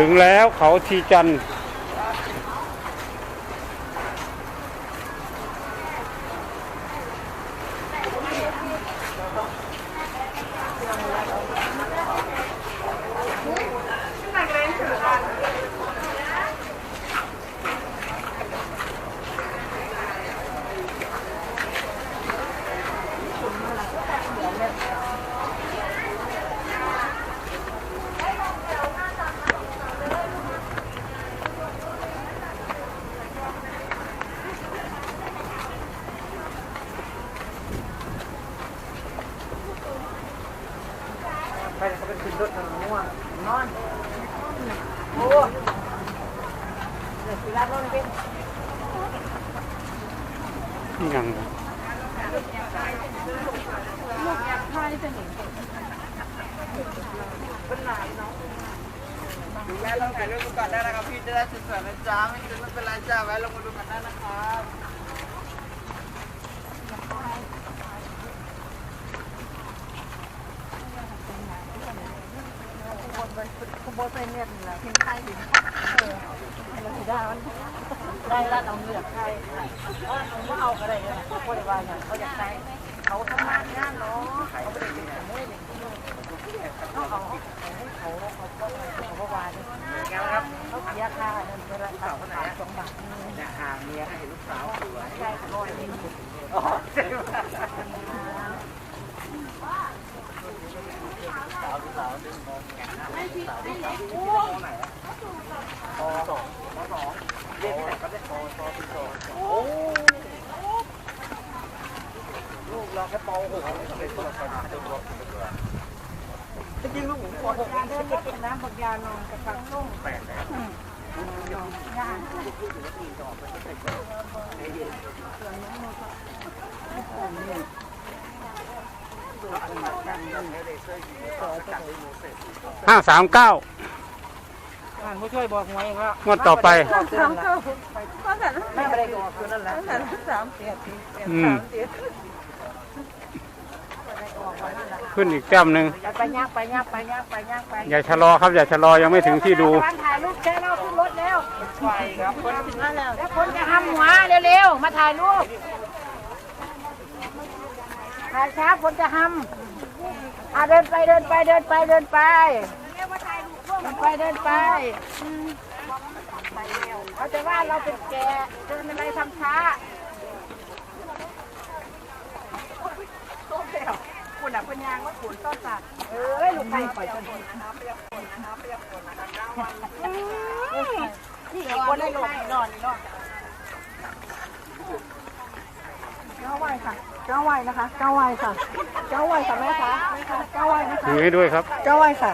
ถึงแล้วเขาทีจันทร์ไปเขาเป็นขึ้นรถนง่วงนอน โอ้เดี๋ยวสิรับรถเป็นยัง แวะลงถ่ายรูปดูก่อนได้นะครับพี่จะได้ สวยๆนะจ๊ะไม่ซื้อไม่เป็นไรจ้าแวะลงมาดูกันได้นะครับขบวนไปเนี่ยแหละพิมพ์ไทยพิมพ์เออเราสิได้มันได้ละเราเหลือกใครว่าเอาก็ได้เลยเขาพูดว่าอย่างเขาอยากได้เขาทำงานงานเนาะเขาไม่ได้เป็นเมื่อยเลยเขาเอาให้เขาเขาก็เขาก็วานเขา เสียค่าเงินเดือนละสองบาทสองบาทเนี่ยหาเมียให้ลูกสาวสวยได้ร้อยหนึ่งอ๋อใช่ไหมปสองปสองเรียนที่ไหนก็ได้ปปสองโอ้ลูกเราแค่ปหกเป็นตัวคนจริงลูกผมปหกการเดินเล็กน้ำบางยานอนกับฟังส่ง แปดแล้ว งาน ห้าสามเก้างานผู้ช่วยบอกหวยเองแล้วงวดต่อไป สามเก้าไม่ได้ก็คือนั่นแหละสามเสียทีอืมเสียขึ้นอีกแต้มหนึ่งไปย่างไปย่างไปย่างไปย่างไปอย่าชะลอครับอย่าชะลอยังไม่ถึงที่ดูถ่ายรูปแค่เราขึ้นรถแล้วไฟครับคนมาแล้วแล้วคนจะทำหัวเร็วๆมาถ่ายรูป ถ่ายช้าคนจะทำอะเดินไปเดินไปเดินไปเดินไปเดินไปเดินไปเขาจะว่าเราเป็นแกเดินอะไรทำช้าคุณอะเป็นยางว่าขุนต้นสัตว์เอ้ยลูกไก่ปล่อยจนนี่คนได้ลงนอนนอนเก้าไหวค่ะ เก้าไหวนะคะเก้าไหวค่ะเก้าไหวค่ะแม่คะเก้าไหวนะคะถือให้ด้วยครับเก้าไหวค่ะ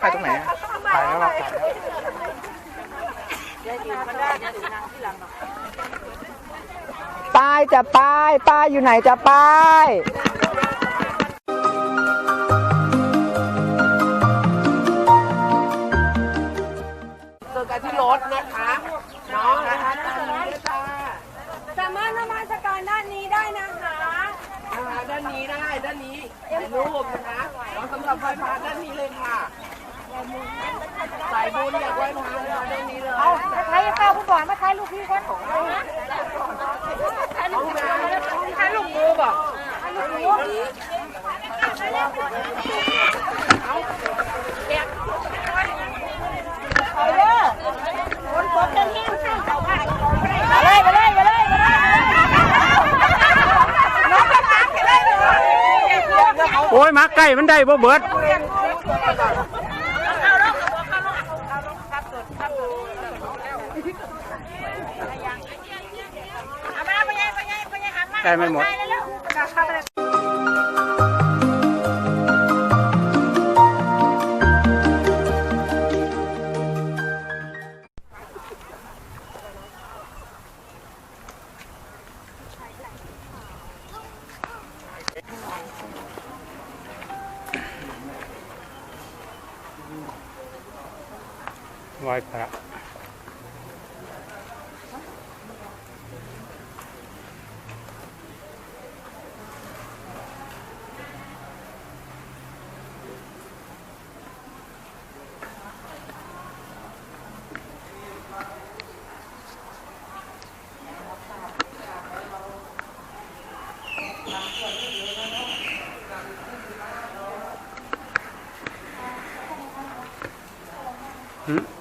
ถ่ายตรงไหนถ่ายแล้วเราถ่ายแล้วป้ายจะป้ายป้ายอยู่ไหนจะป้ายเจอกันที่รถนะคะน้องนะคะ สามารถนมัสการด้านนี้ได้นะคะ อ่าด้านนี้ได้ด้านนี้ถ่ายรูปนะคะแล้วสำหรับไฟฟ้าด้านนี้เลยค่ะสายบุญอยากไหว้พระมาด้านนี้เลยเอาใครเข้าผู้บ่อนมาใครลูกพี่คนถ่ายรูปหมูบอกไปเด้อคนพบจะหิ้วข้างเขาบ้านมาเลยมาเลยมาเลยมาเลยน้องจะถามกันเลย โอ้ยมาใกล้มันได้บ่เบิดเอามาไปยังไปยังไปยังหันมาใกล้ไม่หมด ไหว้พระ หืม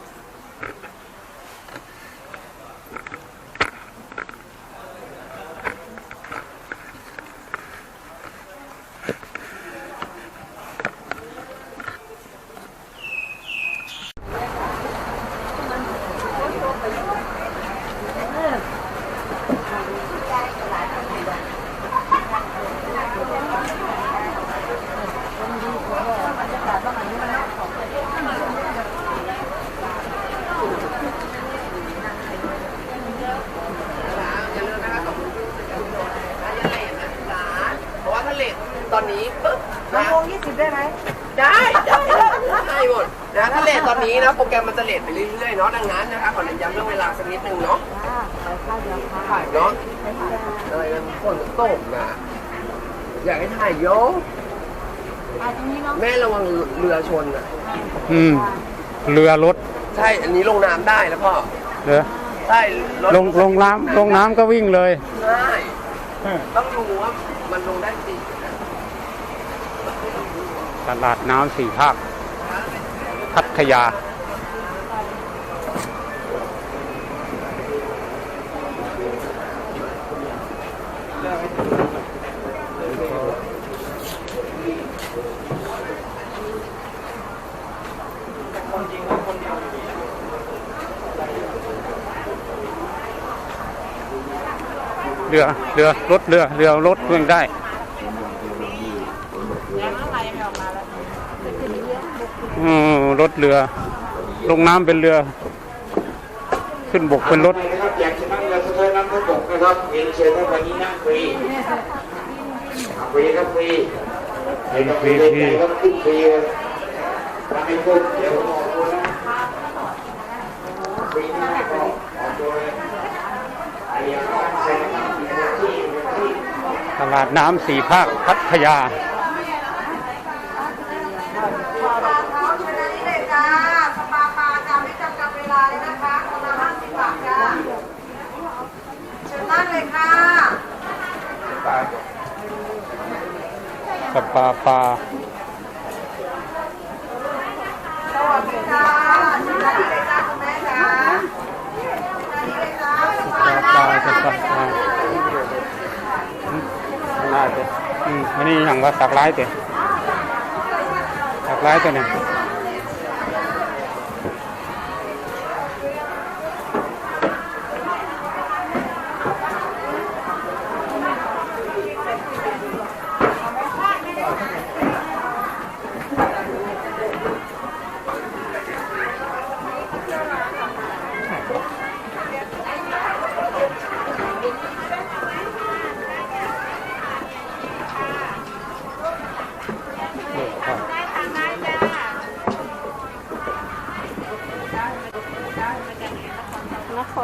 อย่าลืมนะคะขอบคุณผู้จัดการทุกคนนะอย่าเลทนะร้านเพราะว่าถ้าเลทตอ นนี้ปุ๊บสองนะโมงยี่สิบได้ไหมได้ได้ได้หมดนะถ้าเลทตอนนี้นะโปรแกรมมันจะเลทไปเรื่อยๆเนาะดังนั้นนะคะขอเน้นย้ำเรื่องเวลาสักนิดนึงเนาะอ่าไปข้าวเดียวค่ะถ่ายเนาะอะไรกันฝนตกนะอยากให้ถ่ายโยอ่าตรงนี้เนาะแม่ระวังเรือชนอะอืมเรือรถใช่อันนี้ลงน้ำได้แล้วพ่อเรือใช่รถลงลงน้ำลงน้ำก็วิ่งเลยใช่ต้องดูว่ามันลงได้จริงนะ ตลาดน้ำสี่ภาค พัทยา เรือ เรือ รถ เรือ เรือ รถวิ่งได้ อืมรถเรือ ลงน้ำเป็นเรือ ขึ้นบกเป็นรถนะครับอยากจะนั่งเรือสะเทินน้ำขึ้นบกนะครับเรียนเชิญครับวันนี้นั่งฟรีฟรีครับฟรีเห็นฟรีเลยใจครับขึ้นฟรีเลยถ้าไม่ขึ้นเดี๋ยวผมออกตัวนะฟรีไม่ได้ก็ออกตัวเลยไอ้ยังนั่งเซ็นนะครับมีหน้าที่มีหน้าที่ตลาดน้ำสี่ภาคพัทยา เท้าชนะนี่เลยจ้าสปาปลาจ้าไม่จำกัดเวลาเลยนะคะคนละห้าสิบบาทจ้าเชิญนั่งเลยค่ะ ส ปาปลาปลาคุณแม่จ้าเชิญนั่งนี่เลาปลาปลาสปาปลาอืมน่าจะอืมอันนี้อย่างว่าสักร้ายเตะสักร้ายตัวเนี่ย เสื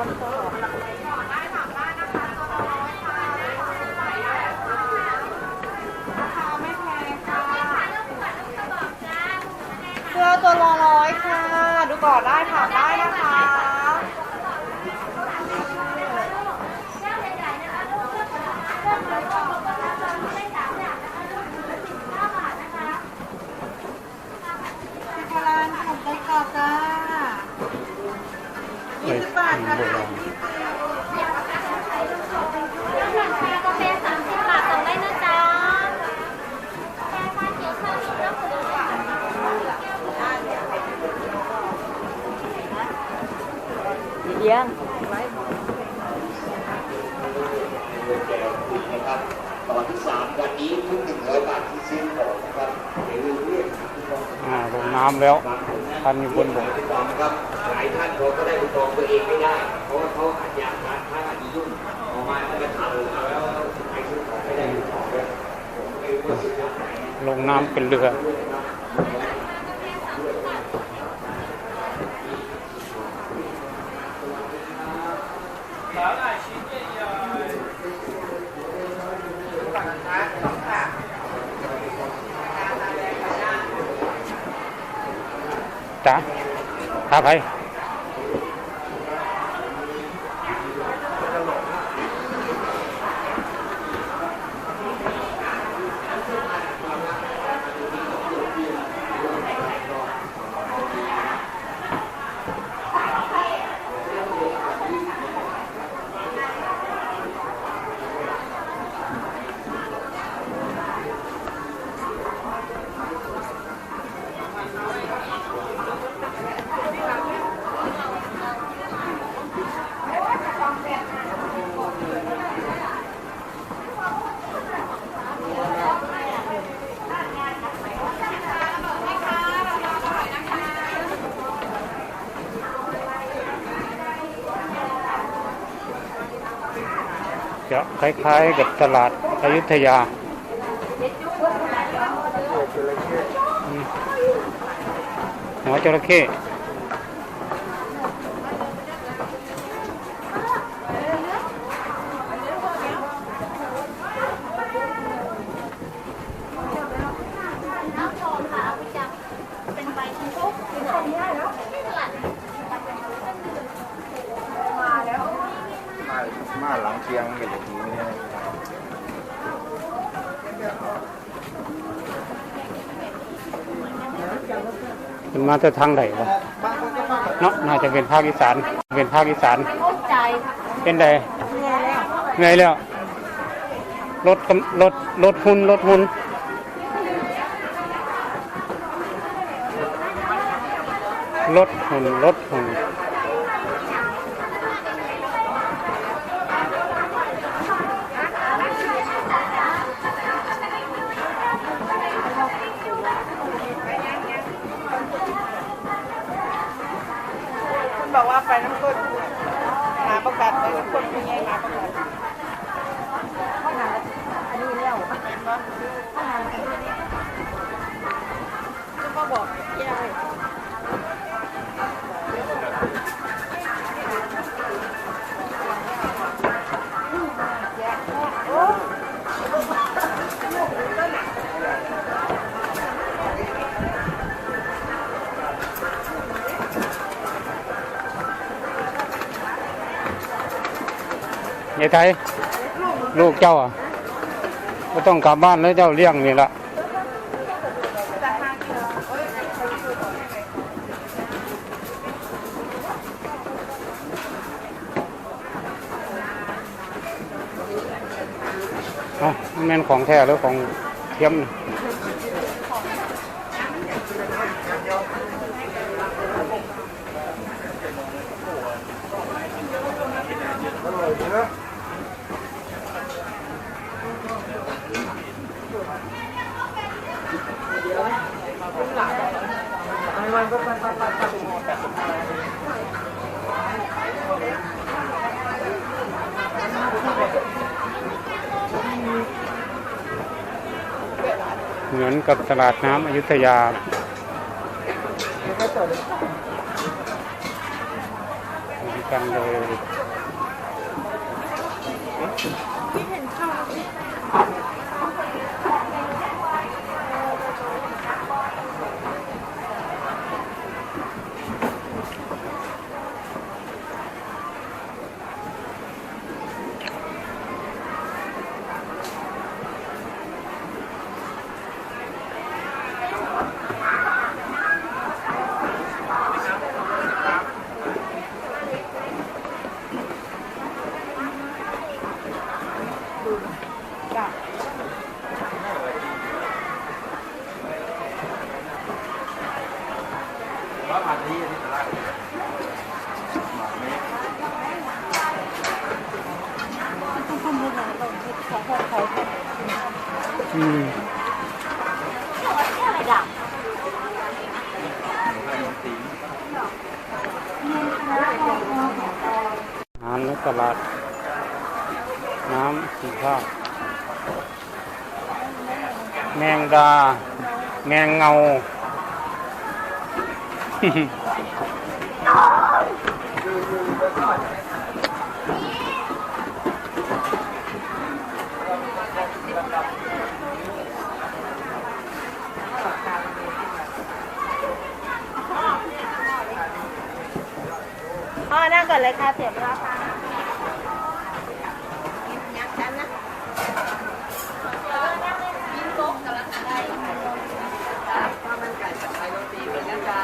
้อตัวละร้อยค่ะ ดูก่อนได้ถามได้นะคะ ที่พลานขนมไส้กรอกจ้ายี่สิบบาทค่ะ โบราณ กาแฟสามสิบบาทส่งได้นะจ๊ะแค่ชา เขียวชาลิปแล้วคุณเลี้ยงนะครับตอนที่สามวันนี้ทุกหนึ่งร้อยบาทที่ซื้อของนะครับอย่าลืมเรียกหาที่กองอ่าลงน้ำแล้ว บางคนนะท่านมีคนบอกที่กองนะครับหลายท่านเขาก็ได้ไปกองตัวเองไม่ได้ เพราะว่าเขาอาจจะร้านค้าอาจจะยุ่งออกมาแล้วก็ทำเอาแล้วไปซื้อของไม่ได้ซื้อของเลยผมไม่รู้ว่าซื้อจากไหนลงน้ำเป็นเรือ จ้ะพ จะคล้ายๆกับตลาดอยุธยาอืมหัวจระเข้ น้ำโชมค่ะเอาไปจับเป็นใบชมพูเป็นแบบนี้แล้วตลาด มาหลังเชียงกันอย่างนี้เนี่ย มาจะทางไหนวะเนาะน่าจะเป็นภาคอีสานเป็นภาคอีสานเป็นไดเหนื่อยแล้วรถกำรถรถหุ่นรถหุ่นรถหุ่นรถหุ่น ประกาศไปน้ำก้นเป็นไงหาประกัน ยายไทยลูกเจ้าอะก็ต้องกลับบ้านแล้วเจ้าเลี้ยงนี่ละเอ้ามันแม่นของแท้หรือของเทียม เหมือนกับตลาดน้ำอยุธยา เหมือนกันเลย อืมอาหารในตลาด น้ำสีข้าวแมงดา แมงเงา นั่งก่อนเลยค่ะเสียเวลาค่ะข้าวมันไก่ผัดไทยโรตีมีนะจ๊ะ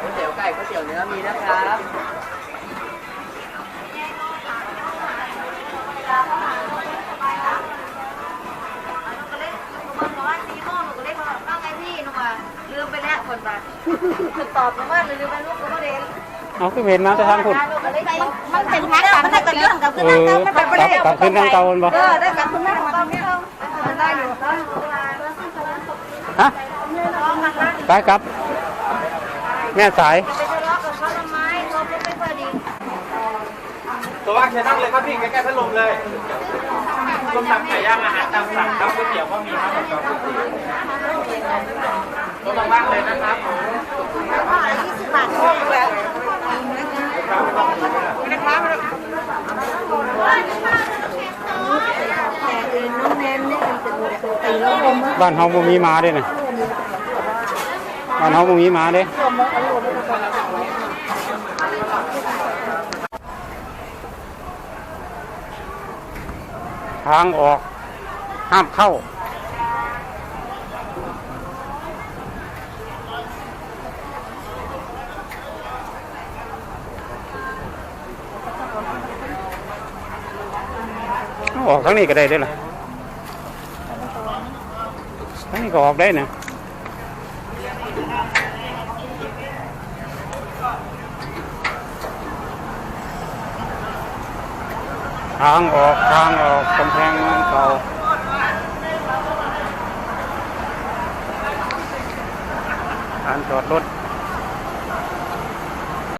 ก๋วยเตี๋ยวไก่ก๋วยเตี๋ยวเนื้อมีนะครับลืมไปแล้วคนมาตอบมาว่าลืมไปลูกก็ไม่ได้ เอาขึ้นเห็นมาจะทางคุณมันเป็นพักกันมันเป็นเรื่องกับเออกลับกลับขึ้นทางเตาบ่เออได้กับคุณแม่งเราไม่ต้องได้อยู่ฮะไปครับ แม่สายไปทะเลาะกับเขาทำไมเขาไม่ค่อดีตัวว่างเชิญนั่งเลยครับพี่ใกล้ๆพัดลมเลยต้มตำไก่ย่างอาหารตามสั่งครับก๋วยเตี๋ยวก็มีครับก๋วยเตี๋ยวตัวว่างเลยนะครับผมบ้า บ้านเฮาบ่มีหมาเด้น่ะบ้านเฮาบ่มีหมาเด้ทางออกห้ามเข้า ออกทางนี้ก็ได้ด้วยล่ะทางนี้ ก็ออกได้นะทางออกทางออกกำแพงเมืองเก่าการจอดรถ